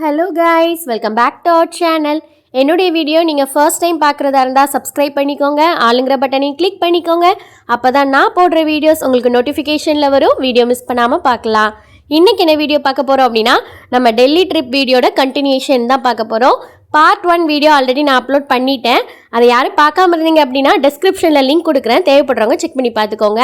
Hello guys welcome back to our channel என்னுடைய video நீங்கள் first time பார்க்குறதா இருந்தால் சப்ஸ்கிரைப் பண்ணிக்கோங்க. ஆளுங்கிற பட்டனையும் கிளிக் பண்ணிக்கோங்க. அப்போ தான் நான் போடுற வீடியோஸ் உங்களுக்கு நோட்டிஃபிகேஷனில் வரும். வீடியோ மிஸ் பண்ணாமல் பார்க்கலாம். இன்றைக்கி என்ன வீடியோ பார்க்க போகிறோம் அப்படின்னா நம்ம டெல்லி ட்ரிப் வீடியோட கண்டினியூஷன் தான் பார்க்க போகிறோம் பார்ட் ஒன் வீடியோ ஆல்ரெடி நான் அப்லோட் பண்ணிட்டேன். அதை யாரும் பார்க்காம இருந்தீங்க அப்படின்னா டிஸ்கிரிப்ஷனில் லிங்க் கொடுக்குறேன். தேவைப்படுறவங்க செக் பண்ணி பார்த்துக்கோங்க.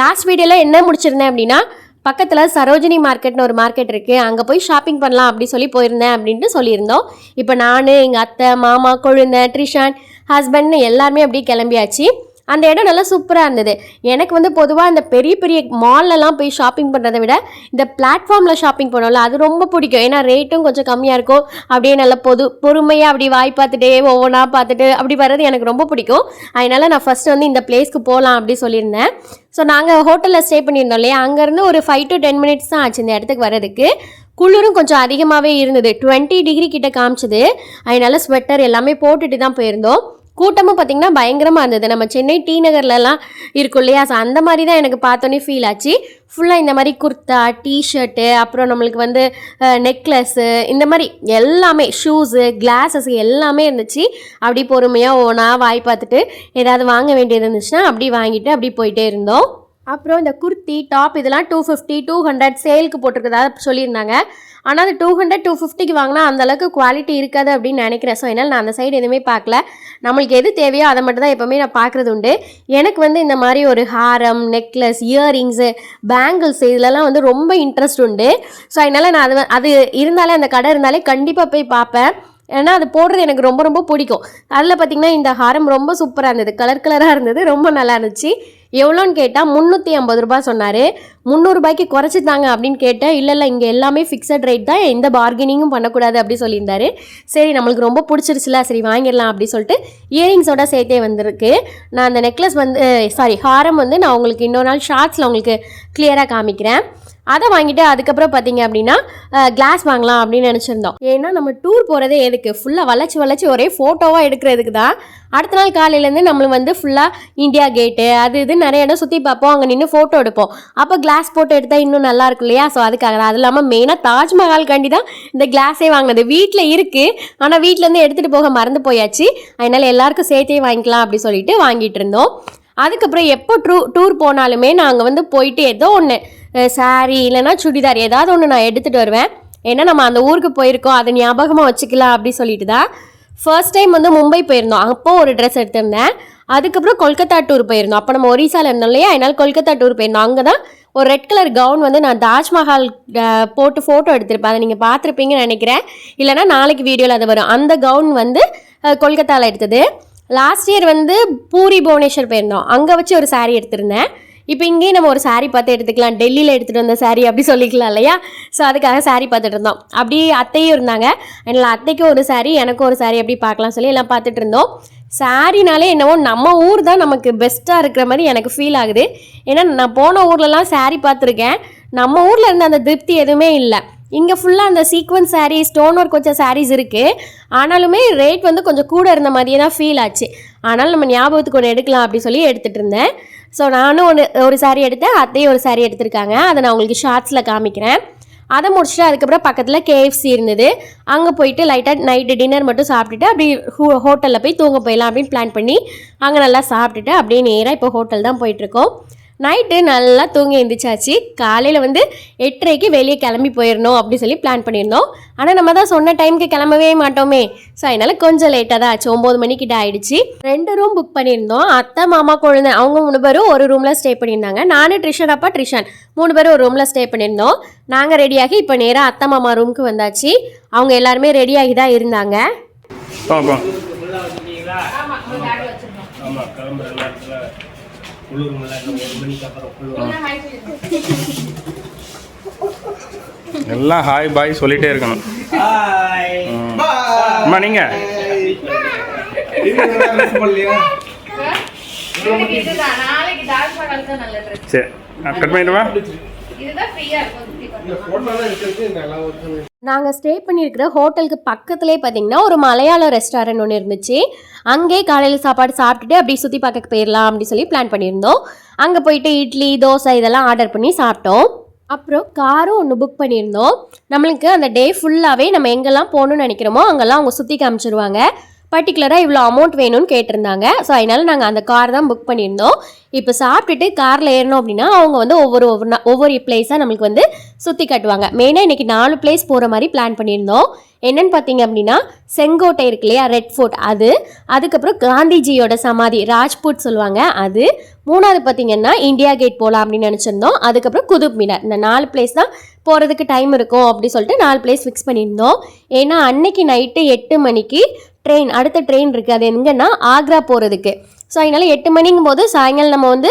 லாஸ்ட் வீடியோவில் என்ன முடிச்சிருந்தேன் அப்படின்னா பக்கத்தில் சரோஜினி மார்க்கெட்னு ஒரு மார்க்கெட் இருக்குது அங்கே போய் ஷாப்பிங் பண்ணலாம் அப்படி சொல்லி போயிருந்தேன் அப்படின்ட்டு சொல்லியிருந்தோம். இப்போ நான் எங்கள் அத்தை மாமா கொழுந்த ட்ரிஷான் ஹஸ்பண்ட்னு எல்லாருமே அப்படியே கிளம்பியாச்சு. அந்த இடம் நல்லா சூப்பராக இருந்தது. எனக்கு வந்து பொதுவாக இந்த பெரிய பெரிய மால்லலாம் போய் ஷாப்பிங் பண்ணுறதை விட இந்த பிளாட்ஃபார்மில் ஷாப்பிங் பண்ணோம்ல அது ரொம்ப பிடிக்கும். ஏன்னா ரேட்டும் கொஞ்சம் கம்மியாக இருக்கும். அப்படியே நல்லா பொது பொறுமையாக அப்படி வாய் பார்த்துட்டே ஒவ்வொன்றா பார்த்துட்டு அப்படி வர்றது எனக்கு ரொம்ப பிடிக்கும். அதனால நான் ஃபஸ்ட்டு வந்து இந்த பிளேஸ்க்கு போகலாம் அப்படி சொல்லியிருந்தேன். ஸோ நாங்கள் ஹோட்டலில் ஸ்டே பண்ணியிருந்தோம் இல்லையா? அங்கேருந்து ஒரு ஃபைவ் டு டென் மினிட்ஸ் தான் ஆச்சு இந்த இடத்துக்கு வர்றதுக்கு. குளிரும் கொஞ்சம் அதிகமாகவே இருந்தது. டுவெண்ட்டி டிகிரி கிட்ட காமிச்சது. அதனால ஸ்வெட்டர் எல்லாமே போட்டுட்டு தான் போயிருந்தோம். கூட்டமும் பார்த்திங்கன்னா பயங்கரமாக இருந்தது. நம்ம சென்னை டி நகர்லலாம் இருக்கும் இல்லையா? ஸோ அந்த மாதிரி தான் எனக்கு பார்த்தோன்னே ஃபீல் ஆச்சு. ஃபுல்லாக இந்த மாதிரி குர்த்தா டிஷர்ட்டு அப்புறம் நம்மளுக்கு வந்து நெக்லஸ்ஸு இந்த மாதிரி எல்லாமே ஷூஸு கிளாஸஸ் எல்லாமே இருந்துச்சு. அப்படி பொறுமையாக ஓனாக வாய் பார்த்துட்டு ஏதாவது வாங்க வேண்டியது இருந்துச்சுன்னா அப்படி வாங்கிட்டு அப்படி போயிட்டே இருந்தோம். அப்புறம் இந்த குர்த்தி டாப் இதெல்லாம் டூ ஃபிஃப்டி டூ ஹண்ட்ரட் சேலுக்கு போட்டிருக்கதா சொல்லியிருந்தாங்க. ஆனால் அது டூ ஹண்ட்ரட் டூ ஃபிஃப்டிக்கு வாங்கினா அந்தளவுக்கு குவாலிட்டி இருக்காது அப்படின்னு நினைக்கிறேன். ஸோ என்னால் நான் அந்த சைடு எதுவுமே பார்க்கல. நம்மளுக்கு எது தேவையோ அதை மட்டும் தான் எப்போவுமே நான் பார்க்குறது உண்டு. எனக்கு வந்து இந்த மாதிரி ஒரு ஹாரம் நெக்லஸ் இயரிங்ஸு பேங்கிள்ஸ் இதுலலாம் வந்து ரொம்ப இன்ட்ரெஸ்ட் உண்டு. ஸோ அதனால் நான் அது அது இருந்தாலே அந்த கடை இருந்தாலே கண்டிப்பாக போய் பார்ப்பேன். ஏன்னா அது போடுறது எனக்கு ரொம்ப ரொம்ப பிடிக்கும். அதில் பார்த்திங்கன்னா இந்த ஹாரம் ரொம்ப சூப்பராக இருந்தது. கலர் கலராக இருந்தது. ரொம்ப நல்லா இருந்துச்சு. எவ்வளோன்னு கேட்டால் முந்நூற்றி ஐம்பது ரூபாய் சொன்னார். முந்நூறுபாய்க்கு குறைச்சி தாங்க அப்படின்னு கேட்டேன். இல்லை இல்லை இங்கே எல்லாமே ஃபிக்ஸட் ரேட் தான். எந்த பார்கெனிங்கும் பண்ணக்கூடாது அப்படி சொல்லியிருந்தாரு. சரி நம்மளுக்கு ரொம்ப பிடிச்சிருச்சுல சரி வாங்கிடலாம் அப்படி சொல்லிட்டு இயரிங்ஸோட சேர்த்தே வந்திருக்கு. நான் அந்த நெக்லஸ் வந்து சாரி ஹாரம் வந்து நான் உங்களுக்கு இன்னொரு நாள் ஷார்ட்ஸில் உங்களுக்கு கிளியராக காமிக்கிறேன். அதை வாங்கிட்டு அதுக்கப்புறம் பார்த்தீங்க அப்படின்னா கிளாஸ் வாங்கலாம் அப்படின்னு நினச்சிருந்தோம். ஏன்னா நம்ம டூர் போகிறதே எதுக்கு? ஃபுல்லாக வளைச்சி வளைச்சி ஒரே ஃபோட்டோவாக எடுக்கிறதுக்கு தான். அடுத்த நாள் காலையிலேருந்து நம்மளுக்கு வந்து ஃபுல்லாக இந்தியா கேட்டு அது இது நிறைய இடம் சுற்றி பார்ப்போம். அங்கே நின்று ஃபோட்டோ எடுப்போம். அப்போ கிளாஸ் போட்டு எடுத்தால் இன்னும் நல்லா இருக்கும் இல்லையா? ஸோ அதுக்காக தான். அது இல்லாமல் மெயினாக தாஜ்மஹால் கண்டி தான் இந்த கிளாஸே வாங்கினது. வீட்டில் இருக்குது ஆனால் வீட்டிலேருந்து எடுத்துகிட்டு போக மறந்து போயாச்சு. அதனால் எல்லாருக்கும் சேர்த்தே வாங்கிக்கலாம் அப்படி சொல்லிட்டு வாங்கிட்டு இருந்தோம். அதுக்கப்புறம் எப்போ டூ டூர் போனாலுமே நாங்கள் வந்து போயிட்டு ஏதோ ஒன்று சாரி இல்லைன்னா சுடிதார் ஏதாவது ஒன்று நான் எடுத்துகிட்டு வருவேன். ஏன்னா நம்ம அந்த ஊருக்கு போயிருக்கோம் அதை ஞாபகமாக வச்சுக்கலாம் அப்படி சொல்லிட்டு தான். ஃபர்ஸ்ட் டைம் வந்து மும்பை போயிருந்தோம் அப்போ ஒரு ட்ரெஸ் எடுத்திருந்தேன். அதுக்கப்புறம் கொல்கத்தா டூர் போயிருந்தோம். அப்போ நம்ம ஒரிசாவில் இருந்தோம் இல்லையா? அதனால கொல்கத்தா டூர் போயிருந்தோம். அங்கே தான் ஒரு ரெட் கலர் கவுன் வந்து நான் தாஜ்மஹால் போட்டு ஃபோட்டோ எடுத்திருப்பேன். அதை நீங்கள் பார்த்துருப்பீங்கன்னு நினைக்கிறேன். இல்லைன்னா நாளைக்கு வீடியோவில் அது வரும். அந்த கவுன் வந்து கொல்கத்தாவில் எடுத்தது. லாஸ்ட் இயர் வந்து பூரி புவனேஸ்வர் போயிருந்தோம். அங்கே வச்சு ஒரு saree எடுத்திருந்தேன். இப்போ இங்கேயும் நம்ம ஒரு saree பார்த்து எடுத்துக்கலாம். டெல்லியில் எடுத்துகிட்டு வந்த saree அப்படி சொல்லிக்கலாம் இல்லையா? ஸோ அதுக்காக saree பார்த்துட்டு இருந்தோம். அப்படியே அத்தையும் இருந்தாங்க. அதனால் அத்தைக்கும் ஒரு saree எனக்கும் ஒரு saree அப்படி பார்க்கலாம் சொல்லி எல்லாம் பார்த்துட்டு இருந்தோம். சாரினாலே என்னவோ நம்ம ஊர் தான் நமக்கு பெஸ்ட்டாக இருக்கிற மாதிரி எனக்கு ஃபீல் ஆகுது. ஏன்னா நான் போன ஊர்லலாம் saree பார்த்துருக்கேன். நம்ம ஊரில் இருந்த அந்த திருப்தி எதுவுமே இல்லை. இங்கே ஃபுல்லாக அந்த சீக்வன்ஸ் சாரீஸ் ஸ்டோன் ஒர்க் வச்ச சாரீஸ் இருக்குது ஆனாலுமே ரேட் வந்து கொஞ்சம் கூட இருந்த மாதிரியே தான் ஃபீல் ஆச்சு. ஆனாலும் நம்ம ஞாபகத்துக்கு ஒன்று எடுக்கலாம் அப்படின்னு சொல்லி எடுத்துகிட்டு இருந்தேன். ஸோ நானும் ஒன்று ஒரு சாரீ எடுத்தேன் அத்தையும் ஒரு சாரீ எடுத்திருக்காங்க. அதை நான் உங்களுக்கு ஷார்ட்ஸில் காமிக்கிறேன். அதை முடிச்சுட்டு அதுக்கப்புறம் பக்கத்தில் கேஎஃப்சி இருந்தது. அங்கே போயிட்டு லைட்டாக நைட்டு டின்னர் மட்டும் சாப்பிட்டுட்டு அப்படி ஹோட்டலில் போய் தூங்க போயிடலாம் அப்படின்னு பிளான் பண்ணி அங்கே நல்லா சாப்பிட்டுட்டு அப்படியே நேராக இப்போ ஹோட்டல் தான் போயிட்டுருக்கோம் நைட்டு நல்லா தூங்கி எழுந்திரிச்சாச்சு காலையில் வந்து எட்டரைக்கு வெளியே கிளம்பி போயிடணும் அப்படி சொல்லி பிளான் பண்ணியிருந்தோம். ஆனால் நம்ம தான் சொன்ன டைமுக்கு கிளம்பவே மாட்டோமே. ஸோ அதனால கொஞ்சம் லேட்டாக தான் ஆச்சு. ஒம்பது மணிக்கிட்ட ஆயிடுச்சு. ரெண்டு ரூம் புக் பண்ணியிருந்தோம். அத்தை மாமா குழந்தை அவங்க மூணு பேரும் ஒரு ரூமில் ஸ்டே பண்ணியிருந்தாங்க. நானும் ட்ரிஷன் அப்பா ட்ரிஷன் மூணு பேரும் ஒரு ரூமில் ஸ்டே பண்ணியிருந்தோம். நாங்கள் ரெடியாகி இப்போ நேராக அத்தை மாமா ரூமுக்கு வந்தாச்சு. அவங்க எல்லாருமே ரெடியாகி தான் இருந்தாங்க. பாப்பா ஆமா கிளம்புற நேரத்துல குளிருமில்ல இன்னும் ஒரு மணிக்கு அப்புறம் குளிரும் எல்லாம் ஹாய் பாய் சொல்லிட்டே இருக்கணும். ஹாய் அம்மா நீங்க? சரி கட் பண்ணிடுவா நாங்கள் ஸ்டே பண்ணியிருக்கிற ஹோட்டலுக்கு பக்கத்துலேயே பார்த்தீங்கன்னா ஒரு மலையாள ரெஸ்டாரண்ட் ஒன்று இருந்துச்சு. அங்கேயே காலையில் சாப்பாடு சாப்பிட்டுட்டு அப்படியே சுற்றி பார்க்க போயிடலாம் அப்படின்னு சொல்லி பிளான் பண்ணியிருந்தோம். அங்கே போயிட்டு இட்லி தோசை இதெல்லாம் ஆர்டர் பண்ணி சாப்பிட்டோம். அப்புறம் காரும் ஒன்று புக் பண்ணியிருந்தோம். நம்மளுக்கு அந்த டே ஃபுல்லாகவே நம்ம எங்கெல்லாம் போகணும்னு நினைக்கிறோமோ அங்கெல்லாம் அவங்க சுற்றி காமிச்சிருவாங்க. பர்டிகுலராக இவ்வளோ அமௌண்ட் வேணும்னு கேட்டிருந்தாங்க. ஸோ அதனால் நாங்கள் அந்த கார் தான் புக் பண்ணியிருந்தோம். இப்போ சாப்பிட்டுட்டு காரில் ஏறணும் அப்படின்னா அவங்க வந்து ஒவ்வொரு ஒவ்வொரு ஒவ்வொரு பிளேஸாக நம்மளுக்கு வந்து சுற்றி காட்டுவாங்க. மெயினாக இன்றைக்கி நாலு பிளேஸ் போகிற மாதிரி பிளான் பண்ணியிருந்தோம். என்னன்னு பார்த்தீங்க அப்படின்னா செங்கோட்டை இருக்கு இல்லையா? ரெட் ஃபோர்ட் அது. அதுக்கப்புறம் காந்திஜியோட சமாதி ராஜ்பூட் சொல்லுவாங்க அது. மூணாவது பார்த்தீங்கன்னா இந்தியா கேட் போகலாம் அப்படின்னு நினச்சிருந்தோம். அதுக்கப்புறம் குதுப் மினார் இந்த நாலு பிளேஸ் தான் போகிறதுக்கு டைம் இருக்கும் அப்படி சொல்லிட்டு நாலு பிளேஸ் ஃபிக்ஸ் பண்ணியிருந்தோம். ஏன்னா அன்னைக்கு நைட்டு எட்டு மணிக்கு ட்ரெயின் அடுத்த ட்ரெயின் இருக்குது அது எங்கன்னா ஆக்ரா போகிறதுக்கு ஸோ அதனால் எட்டு மணிங்கும் போது சாயங்காலம் நம்ம வந்து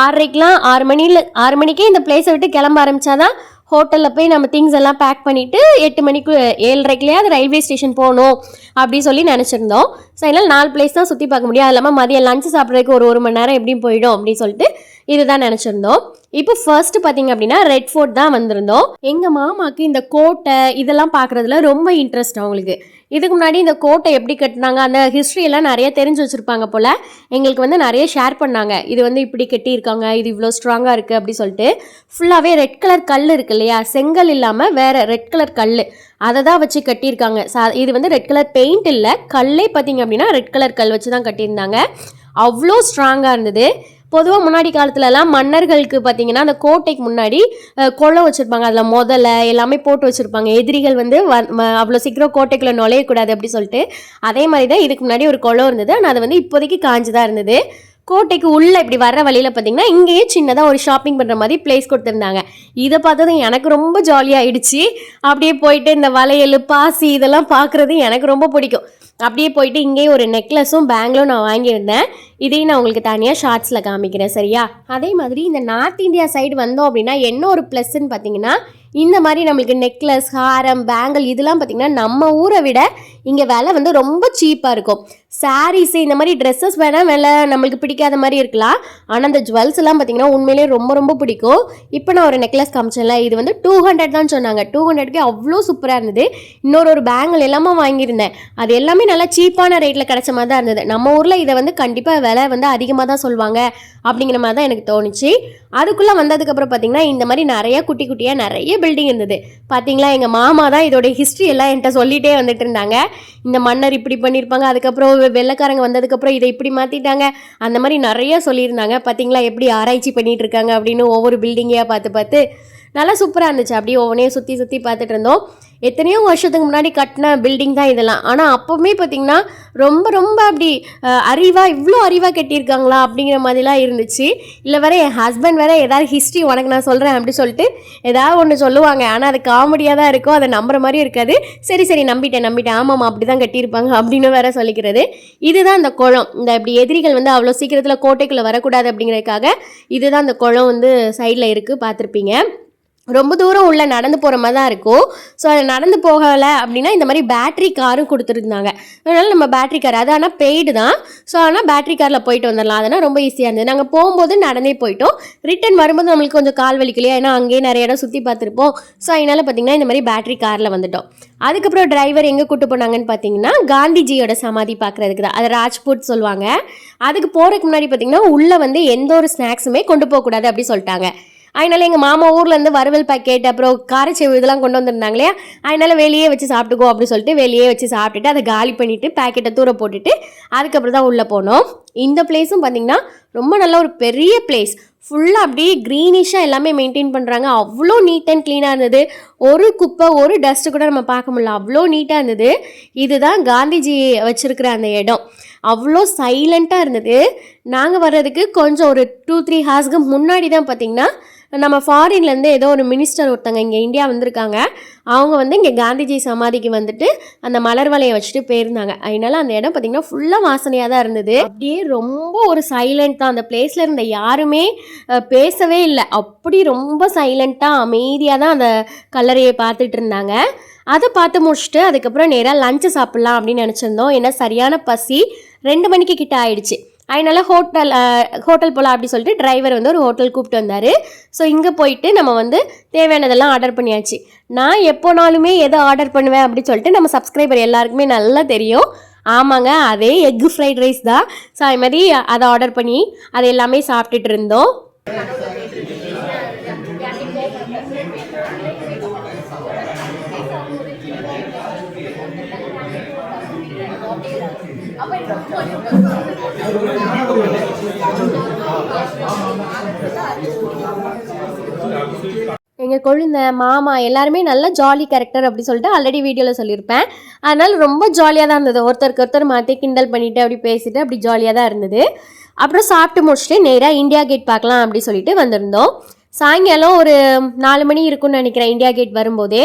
ஆறரைக்கெலாம் ஆறு மணியில் ஆறு மணிக்கே இந்த பிளேஸை விட்டு கிளம்ப ஆரம்பிச்சாதான் ஹோட்டலில் போய் நம்ம திங்ஸ் எல்லாம் பேக் பண்ணிவிட்டு எட்டு மணிக்கு ஏழரைக்குலேயாவது ரயில்வே ஸ்டேஷன் போகணும் அப்படி சொல்லி நினச்சிருந்தோம். ஸோ அதனால் நாலு பிளேஸ் தான் சுற்றி பார்க்க முடியும். அது இல்லாமல் மதியம் லஞ்சு சாப்பிட்றதுக்கு ஒரு ஒரு மணி நேரம் எப்படியும் போயிடும் அப்படின்னு சொல்லிட்டு இதுதான் நினச்சிருந்தோம். இப்போ ஃபர்ஸ்ட் பார்த்தீங்க அப்படின்னா ரெட் ஃபோர்ட் தான் வந்திருந்தோம். எங்கள் மாமாக்கு இந்த கோட்டை இதெல்லாம் பார்க்குறதுல ரொம்ப இன்ட்ரெஸ்ட் அவங்களுக்கு. இதுக்கு முன்னாடி இந்த கோட்டை எப்படி கட்டினாங்க அந்த ஹிஸ்ட்ரியெல்லாம் எல்லாம் நிறைய தெரிஞ்சு வச்சுருப்பாங்க போல். எங்களுக்கு வந்து நிறைய ஷேர் பண்ணாங்க. இது வந்து இப்படி கட்டியிருக்காங்க இது இவ்வளோ ஸ்ட்ராங்காக இருக்குது அப்படி சொல்லிட்டு. ஃபுல்லாகவே ரெட் கலர் கல் இருக்கு இல்லையா? செங்கல் இல்லாமல் வேறு ரெட் கலர் கல். அதை தான் வச்சு கட்டியிருக்காங்க. சா இது வந்து ரெட் கலர் பெயிண்ட் இல்லை. கல்லே பார்த்தீங்க அப்படின்னா ரெட் கலர் கல் வச்சு தான் கட்டியிருந்தாங்க. அவ்வளோ ஸ்ட்ராங்காக இருந்தது. பொதுவாக முன்னாடி காலத்துலலாம் மன்னர்களுக்கு பார்த்தீங்கன்னா அந்த கோட்டைக்கு முன்னாடி குளம் வச்சுருப்பாங்க. அதில் முதல்ல எல்லாமே போட்டு வச்சுருப்பாங்க. எதிரிகள் வந்து அவ்வளோ சீக்கிரம் கோட்டைக்குள்ளே நுழையக்கூடாது அப்படி சொல்லிட்டு. அதே மாதிரி தான் இதுக்கு முன்னாடி ஒரு குளம் இருந்தது. ஆனால் அது வந்து இப்போதைக்கு காஞ்சு தான் இருந்தது. கோட்டைக்கு உள்ள இப்படி வர்ற வழியில் பார்த்தீங்கன்னா இங்கேயே சின்னதாக ஒரு ஷாப்பிங் பண்ணுற மாதிரி பிளேஸ் கொடுத்துருந்தாங்க. இதை பார்த்ததும் எனக்கு ரொம்ப ஜாலியாகிடுச்சு அப்படியே போயிட்டு இந்த வளையல் பாசி இதெல்லாம் பார்க்குறது எனக்கு ரொம்ப பிடிக்கும். அப்படியே போயிட்டு இங்கேயே ஒரு நெக்லஸும் பேங்கிலும் நான் வாங்கியிருந்தேன். இதையும் நான் உங்களுக்கு தனியாக ஷார்ட்ஸில் காமிக்கிறேன் சரியா? அதே மாதிரி இந்த நார்த் இந்தியா சைடு வந்தோம் அப்படின்னா என்ன ஒரு ப்ளஸ்ன்னு பார்த்தீங்கன்னா இந்த மாதிரி நம்மளுக்கு நெக்லஸ் ஹாரம் பேங்கிள் இதெல்லாம் பார்த்தீங்கன்னா நம்ம ஊரை விட இங்கே விலை வந்து ரொம்ப சீப்பாக இருக்கும். சாரீஸ் இந்த மாதிரி ட்ரெஸ்ஸஸ் வேணால் வேலை நம்மளுக்கு பிடிக்காத மாதிரி இருக்கலாம். ஆனால் அந்த ஜுவல்ஸ் எல்லாம் பார்த்தீங்கன்னா உண்மையிலேயே ரொம்ப ரொம்ப பிடிக்கும். இப்போ நான் ஒரு நெக்லஸ் காமிச்சேன்ல இது வந்து டூ ஹண்ட்ரட் தான் சொன்னாங்க. டூ ஹண்ட்ரட்க்கு அவ்வளோ சூப்பராக இருந்தது. இன்னொரு ஒரு பேங்கிள் எல்லாமே வாங்கியிருந்தேன். அது எல்லாமே நல்லா சீப்பான ரேட்டில் கிடச்ச மாதிரி தான் இருந்தது. நம்ம ஊரில் இதை வந்து கண்டிப்பாக விலை வந்து அதிகமாக தான் சொல்லுவாங்க. அப்படிங்கிற மாதிரி தான் எனக்கு தோணுச்சு. அதுக்குள்ளே வந்ததுக்கப்புறம் பார்த்தீங்கன்னா இந்த மாதிரி நிறைய குட்டி குட்டியாக நிறைய பில்டிங் இருந்தது. பார்த்தீங்களா எங்கள் மாமா தான் இதோடைய ஹிஸ்ட்ரி எல்லாம் என்கிட்ட சொல்லிகிட்டே வந்துட்டு இருந்தாங்க. இந்த மன்னர் இப்படி பண்ணியிருப்பாங்க அதுக்கப்புறம் வெள்ளைக்காரங்க வந்ததுக்கப்புறம் இதை இப்படி மாற்றிட்டாங்க அந்த மாதிரி நிறைய சொல்லியிருந்தாங்க. பார்த்தீங்களா எப்படி ஆராய்ச்சி பண்ணிட்டு இருக்காங்க அப்படின்னு ஒவ்வொரு பில்டிங்கையாக பார்த்து பார்த்து. நல்லா சூப்பராக இருந்துச்சு. அப்படியே ஒவ்வொன்றையும் சுற்றி சுற்றி பார்த்துட்டு இருந்தோம். எத்தனையோ வருஷத்துக்கு முன்னாடி கட்டின பில்டிங் தான் இதெல்லாம். ஆனால் அப்போவுமே பார்த்தீங்கன்னா ரொம்ப ரொம்ப அப்படி அறிவாக இவ்வளோ அறிவாக கட்டியிருக்காங்களா அப்படிங்கிற மாதிரிலாம் இருந்துச்சு. இல்லை வேற என் ஹஸ்பண்ட் வேற ஏதாவது ஹிஸ்ட்ரி உனக்கு நான் சொல்கிறேன் அப்படி சொல்லிட்டு ஏதாவது ஒன்று சொல்லுவாங்க. ஆனால் அது காமெடியாக தான் இருக்கும் அதை நம்புற மாதிரி இருக்காது. சரி சரி நம்பிட்டேன் நம்பிட்டேன். ஆமாம்மா அப்படி தான் கட்டியிருப்பாங்க அப்படின்னு வேற சொல்லிக்கிறது. இதுதான் அந்த குளம். இந்த இப்படி எதிரிகள் வந்து அவ்வளோ சீக்கிரத்தில் கோட்டைக்குள்ளே வரக்கூடாது அப்படிங்கிறதுக்காக இதுதான் அந்த குளம் வந்து சைடில் இருக்குது பார்த்துருப்பீங்க. ரொம்ப தூரம் உள்ள நடந்து போகிற மாதிரி தான் இருக்கும். ஸோ அது நடந்து போகலை அப்படின்னா இந்த மாதிரி பேட்ரி காரும் கொடுத்துருந்தாங்க. அதனால் நம்ம பேட்ரி கார் அது ஆனால் பெய்டு தான். ஸோ ஆனால் பேட்ரி காரில் போயிட்டு வந்துடலாம் அதனால் ரொம்ப ஈஸியாக இருந்தது. நாங்கள் போகும்போது நடந்தே போயிட்டோம். ரிட்டன் வரும்போது நம்மளுக்கு கொஞ்சம் கால் வலிக்கலையா? ஏன்னா அங்கேயே நிறைய இடம் சுற்றி பார்த்துருப்போம். ஸோ அதனால் பார்த்தீங்கன்னா இந்த மாதிரி பேட்ரி காரில் வந்துட்டோம். அதுக்கப்புறம் டிரைவர் எங்கே கூட்டு போனாங்கன்னு பார்த்தீங்கன்னா காந்திஜியோட சமாதி பார்க்குறதுக்கு தான். அது ராஜ்பூட் சொல்லுவாங்க. அதுக்கு போகிறதுக்கு முன்னாடி பார்த்தீங்கன்னா உள்ளே வந்து எந்த ஒரு ஸ்நாக்ஸுமே கொண்டு போகக்கூடாது அப்படி சொல்லிட்டாங்க. அதனால எங்கள் மாமா ஊர்லேருந்து வறுவல் பாக்கெட் அப்புறம் காரச்சேவு இதெல்லாம் கொண்டு வந்திருந்தாங்க இல்லையா அதனால வெளியே வச்சு சாப்பிட்டுக்கோ அப்படி சொல்லிட்டு வெளியே வச்சு சாப்பிட்டுட்டு அதை காலி பண்ணிவிட்டு பேக்கெட்டை தூர போட்டுட்டு அதுக்கப்புறம் தான் உள்ளே போனோம். இந்த பிளேஸும் பார்த்தீங்கன்னா ரொம்ப நல்ல ஒரு பெரிய பிளேஸ் ஃபுல்லாக அப்படியே க்ரீனிஷாக எல்லாமே மெயின்டைன் பண்ணுறாங்க அவ்வளோ நீட் அண்ட் க்ளீனாக இருந்தது. ஒரு குப்பை ஒரு டஸ்ட்டு கூட நம்ம பார்க்க முடியல. அவ்வளோ நீட்டாக இருந்தது. இதுதான் காந்திஜி வச்சுருக்கிற அந்த இடம். அவ்வளோ சைலண்ட்டாக இருந்தது. நாங்கள் வர்றதுக்கு கொஞ்சம் ஒரு டூ த்ரீ ஹார்ஸ்க்கு முன்னாடி தான் பார்த்தீங்கன்னா நம்ம ஃபாரின்லேருந்து ஏதோ ஒரு மினிஸ்டர் ஒருத்தங்க இங்கே இந்தியா வந்திருக்காங்க. அவங்க வந்து இங்கே காந்திஜி சமாதிக்கு வந்துட்டு அந்த மலர் வலையை வச்சுட்டு போயிருந்தாங்க. அதனால அந்த இடம் பார்த்தீங்கன்னா ஃபுல்லாக வாசனையாக தான் இருந்தது. அப்படியே ரொம்ப ஒரு சைலண்ட் தான். அந்த பிளேஸில் இருந்த யாருமே பேசவே இல்லை. அப்படி ரொம்ப சைலண்ட்டாக அமைதியாக தான் அந்த கல்லறையை பார்த்துட்டு இருந்தாங்க. அதை பார்த்து முடிச்சுட்டு அதுக்கப்புறம் நேராக லஞ்சு சாப்பிட்லாம் அப்படின்னு நினச்சிருந்தோம். ஏன்னா சரியான பசி. ரெண்டு மணிக்கு கிட்ட ஆயிடுச்சு. அதனால ஹோட்டல் ஹோட்டல் போகலாம் அப்படி சொல்லிட்டு டிரைவர் வந்து ஒரு ஹோட்டல் கூப்பிட்டு வந்தார். ஸோ இங்கே போயிட்டு நம்ம வந்து தேவையானதெல்லாம் ஆர்டர் பண்ணியாச்சு. நான் எப்போனாலுமே எதை ஆர்டர் பண்ணுவேன் அப்படி சொல்லிட்டு நம்ம சப்ஸ்கிரைபர் எல்லாருக்குமே நல்லா தெரியும். ஆமாங்க அதே எக் ஃப்ரைட் ரைஸ் தான். ஸோ அது மாதிரி அதை ஆர்டர் பண்ணி அதை எல்லாமே சாப்பிட்டுட்டு இருந்தோம். எங்கள் கொழுந்த மாமா எல்லாருமே நல்ல ஜாலி கேரக்டர் அப்படி சொல்லிட்டு ஆல்ரெடி வீடியோவில் சொல்லியிருப்பேன். அதனால் ரொம்ப ஜாலியாக தான் இருந்தது. ஒருத்தருக்கு ஒருத்தர் மாற்றி கிண்டல் பண்ணிவிட்டு அப்படி பேசிட்டு அப்படி ஜாலியாக தான் இருந்தது. அப்புறம் சாப்பிட்டு முடிச்சுட்டு நேராக இந்தியா கேட் பார்க்கலாம் அப்படி சொல்லிட்டு வந்திருந்தோம். சாயங்காலம் ஒரு நாலு மணி இருக்கும்னு நினைக்கிறேன் இந்தியா கேட் வரும்போதே.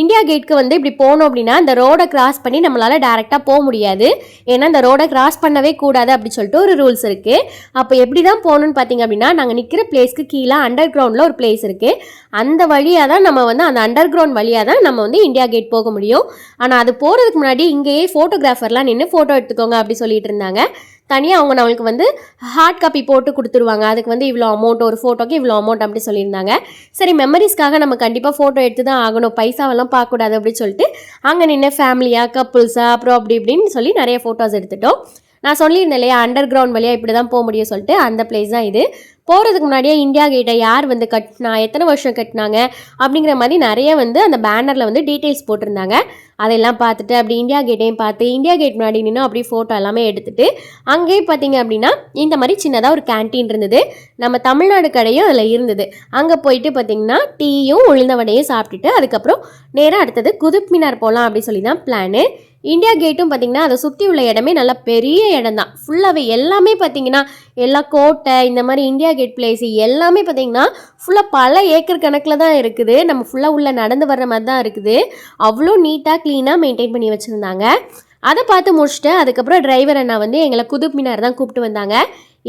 இந்தியா கேட்க்கு வந்து இப்படி போனோம் அப்படின்னா இந்த ரோடை கிராஸ் பண்ணி நம்மளால் டேரெக்டாக போக முடியாது. ஏன்னா இந்த ரோடை கிராஸ் பண்ணவே கூடாது அப்படி சொல்லிட்டு ஒரு ரூல்ஸ் இருக்குது அப்போ எப்படி தான் போகணும்னு பார்த்தீங்க அப்படின்னா நாங்கள் நிற்கிற பிளேஸ்க்கு கீழே அண்டர் கிரவுண்டில் ஒரு பிளேஸ் இருக்குது அந்த வழியாக தான் நம்ம வந்து அந்த அண்டர் கிரவுண்ட் வழியாக தான் நம்ம வந்து இந்தியா கேட் போக முடியும். ஆனால் அது போகிறதுக்கு முன்னாடி இங்கேயே ஃபோட்டோகிராஃபர்லாம் நின்று ஃபோட்டோ எடுத்துக்கோங்க அப்படி சொல்லிட்டு இருந்தாங்க. தனியாக அவங்க நம்மளுக்கு வந்து ஹார்ட் காப்பி போட்டு கொடுத்துருவாங்க. அதுக்கு வந்து இவ்வளோ அமௌண்ட் ஒரு ஃபோட்டோக்கு இவ்வளோ அமௌண்ட் அப்படி சொல்லியிருந்தாங்க. சரி மெமரிஸ்க்காக நம்ம கண்டிப்பாக ஃபோட்டோ எடுத்து தான் ஆகணும். பைசாவெல்லாம் பார்க்கக்கூடாது அப்படின்னு சொல்லிட்டு அங்கே நின்று ஃபேமிலியாக கப்புள்ஸாக அப்புறம் அப்படி இப்படின்னு சொல்லி நிறைய ஃபோட்டோஸ் எடுத்துட்டோம். நான் சொல்லியிருந்தேன் இல்லையா அண்டர் கிரவுண்ட் வழியாக இப்படி தான் போக முடியும் சொல்லிட்டு அந்த பிளேஸ் தான் இது. போகிறதுக்கு முன்னாடியே இந்தியா கேட்டை யார் வந்து கட்டினா எத்தனை வருஷம் கட்டினாங்க அப்படிங்கிற மாதிரி நிறைய வந்து அந்த பேனரில் வந்து டீட்டெயில்ஸ் போட்டிருந்தாங்க. அதெல்லாம் பார்த்துட்டு அப்படி இந்தியா கேட்டையும் பார்த்து இந்தியா கேட் முன்னாடி நின்று அப்படியே ஃபோட்டோ எல்லாமே எடுத்துட்டு அங்கேயே பார்த்தீங்க அப்படின்னா இந்த மாதிரி சின்னதாக ஒரு கேன்டீன் இருந்தது. நம்ம தமிழ்நாடு கடையும் அதில் இருந்தது. அங்கே போயிட்டு பார்த்தீங்கன்னா டீயும் உளுந்த வடையும் சாப்பிட்டுட்டு அதுக்கப்புறம் நேராக அடுத்தது குதுப் மினார் போகலாம் அப்படின்னு சொல்லி தான் பிளானு இந்தியா கேட்டும் பார்த்தீங்கன்னா அதை சுற்றி உள்ள இடமே நல்லா பெரிய இடம் தான் ஃபுல்லாகவே எல்லாமே பார்த்தீங்கன்னா எல்லா கோட்டை இந்த மாதிரி இந்தியா கேட் பிளேஸ் எல்லாமே பார்த்தீங்கன்னா ஃபுல்லாக பல ஏக்கர் கணக்கில் தான் இருக்குது. நம்ம ஃபுல்லாக உள்ளே நடந்து வர்ற மாதிரி தான் இருக்குது. அவ்வளோ நீட்டாக க்ளீனாக மெயின்டைன் பண்ணி வச்சுருந்தாங்க. அதை பார்த்து முடிச்சுட்டு அதுக்கப்புறம் டிரைவர் அண்ணா வந்து எங்களை குதுப் மினார் தான் கூப்பிட்டு வந்தாங்க.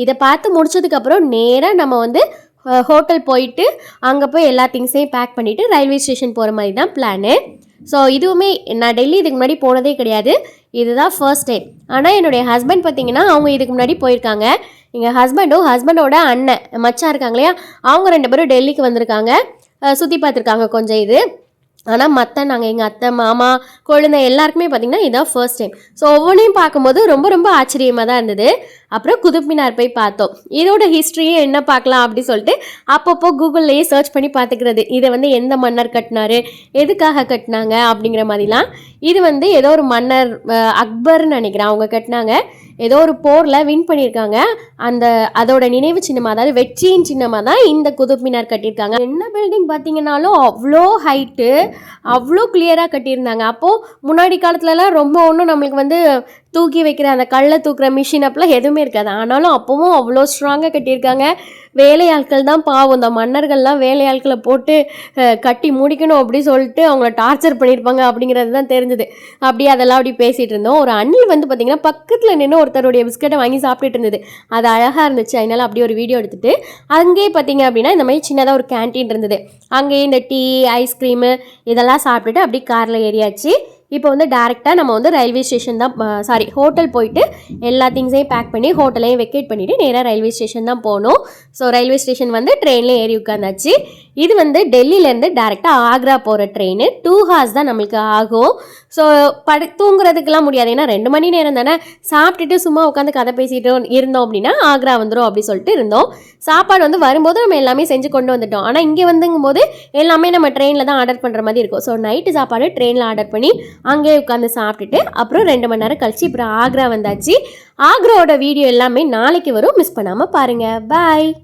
இதை பார்த்து முடிச்சதுக்கப்புறம் நேராக நம்ம வந்து ஹோட்டல் போயிட்டு அங்கே போய் எல்லா திங்ஸையும் பேக் பண்ணிவிட்டு ரயில்வே ஸ்டேஷன் போகிற மாதிரி தான் பிளானு ஸோ இதுவுமே நான் டெல்லி இதுக்கு முன்னாடி போனதே கிடையாது. இதுதான் ஃபர்ஸ்ட் டைம் ஆனால் என்னுடைய ஹஸ்பண்ட் பார்த்தீங்கன்னா அவங்க இதுக்கு முன்னாடி போயிருக்காங்க. எங்கள் ஹஸ்பண்டும் ஹஸ்பண்டோட அண்ணன் மச்சான் இருக்காங்க இல்லையா? அவங்க ரெண்டு பேரும் டெல்லிக்கு வந்திருக்காங்க. சுற்றி பார்த்துருக்காங்க கொஞ்சம் இது. ஆனால் மற்ற நாங்கள் எங்கள் அத்தை மாமா குழந்தை எல்லாருக்குமே பார்த்திங்கன்னா இதுதான் ஃபர்ஸ்ட் டைம் ஸோ ஒவ்வொன்றையும் பார்க்கும்போது ரொம்ப ரொம்ப ஆச்சரியமாக தான் இருந்தது. அப்புறம் குதுப் மினார் போய் பார்த்தோம். இதோட ஹிஸ்ட்ரியே என்ன பார்க்கலாம் அப்படின்னு சொல்லிட்டு அப்பப்போ கூகுள்லேயே சர்ச் பண்ணி பார்த்துக்கிறது. இதை வந்து எந்த மன்னர் கட்டினாரு? எதுக்காக கட்டினாங்க? அப்படிங்கிற மாதிரிலாம். இது வந்து ஏதோ ஒரு மன்னர் அக்பர்னு நினைக்கிறேன். அவங்க கட்டினாங்க. ஏதோ ஒரு போரில் வின் பண்ணியிருக்காங்க. அந்த அதோட நினைவு சின்னமாக அதாவது வெற்றியின் சின்னமாக தான் இந்த குதுப் மினார் கட்டியிருக்காங்க. என்ன பில்டிங் பார்த்தீங்கன்னாலும் அவ்வளோ ஹைட்டு அவ்வளோ கிளியராக கட்டியிருந்தாங்க. அப்போது முன்னாடி காலத்துலலாம் ரொம்ப ஒன்றும் நம்மளுக்கு வந்து தூக்கி வைக்கிற அந்த கல்லை தூக்குற மிஷின் அப்பெல்லாம் எதுவுமே இருக்காது. ஆனாலும் அப்போவும் அவ்வளோ ஸ்ட்ராங்காக கட்டியிருக்காங்க. வேலையாட்கள் தான் பாவம். இந்த மன்னர்கள்லாம் வேலையாட்களை போட்டு கட்டி முடிக்கணும் அப்படி சொல்லிட்டு அவங்கள டார்ச்சர் பண்ணியிருப்பாங்க அப்படிங்கிறது தான் தெரிஞ்சது. அப்படியே அதெல்லாம் அப்படி பேசிகிட்டு இருந்தோம். ஒரு அணில் வந்து பார்த்திங்கன்னா பக்கத்தில் நின்று ஒருத்தருடைய பிஸ்கட்டை வாங்கி சாப்பிட்டுட்டு இருந்தது. அது அழகாக இருந்துச்சு. அதனால் அப்படியே ஒரு வீடியோ எடுத்துகிட்டு அங்கேயே பார்த்திங்க அப்படின்னா இந்த மாதிரி சின்னதாக ஒரு கேன்டீன் இருந்தது. அங்கேயே இந்த டீ ஐஸ்கிரீமு இதெல்லாம் சாப்பிட்டுட்டு அப்படியே காரில் ஏறியாச்சு. இப்போ வந்து டேரெக்டாக நம்ம வந்து ரயில்வே ஸ்டேஷன் தான் சாரி ஹோட்டல் போயிட்டு எல்லா திங்ஸையும் பேக் பண்ணி ஹோட்டலையும் வெக்கேட் பண்ணிவிட்டு நேராக ரயில்வே ஸ்டேஷன் தான் போகணும். ஸோ ரயில்வே ஸ்டேஷன் வந்து ட்ரெயினில் ஏறி உட்காந்தாச்சு இது வந்து டெல்லியிலேருந்து டேரெக்டாக ஆக்ரா போகிற ட்ரெயின் டூ ஹார்ஸ் தான் நம்மளுக்கு ஆகும். ஸோ படு தூங்குறதுக்கெல்லாம் முடியாது. ஏன்னா ரெண்டு மணி நேரம் தானே. சாப்பிட்டுட்டு சும்மா உட்காந்து கதை பேசிட்டு இருந்தோம் அப்படின்னா ஆக்ரா வந்துடும் அப்படி சொல்லிட்டு இருந்தோம். சாப்பாடு வந்து வரும்போது நம்ம எல்லாமே செஞ்சு கொண்டு வந்துட்டோம். ஆனால் இங்கே வந்துங்கும் போது எல்லாமே நம்ம ட்ரெயினில் தான் ஆர்டர் பண்ணுற மாதிரி இருக்கும். ஸோ நைட்டு சாப்பாடு ட்ரெயினில் ஆர்டர் பண்ணி அங்கேயே உட்காந்து சாப்பிட்டுட்டு அப்புறம் ரெண்டு மணி நேரம் கழிச்சு அப்புறம் ஆக்ரா வந்தாச்சு. ஆக்ராவோட வீடியோ எல்லாமே நாளைக்கு வரும். மிஸ் பண்ணாமல் பாருங்கள் பாய்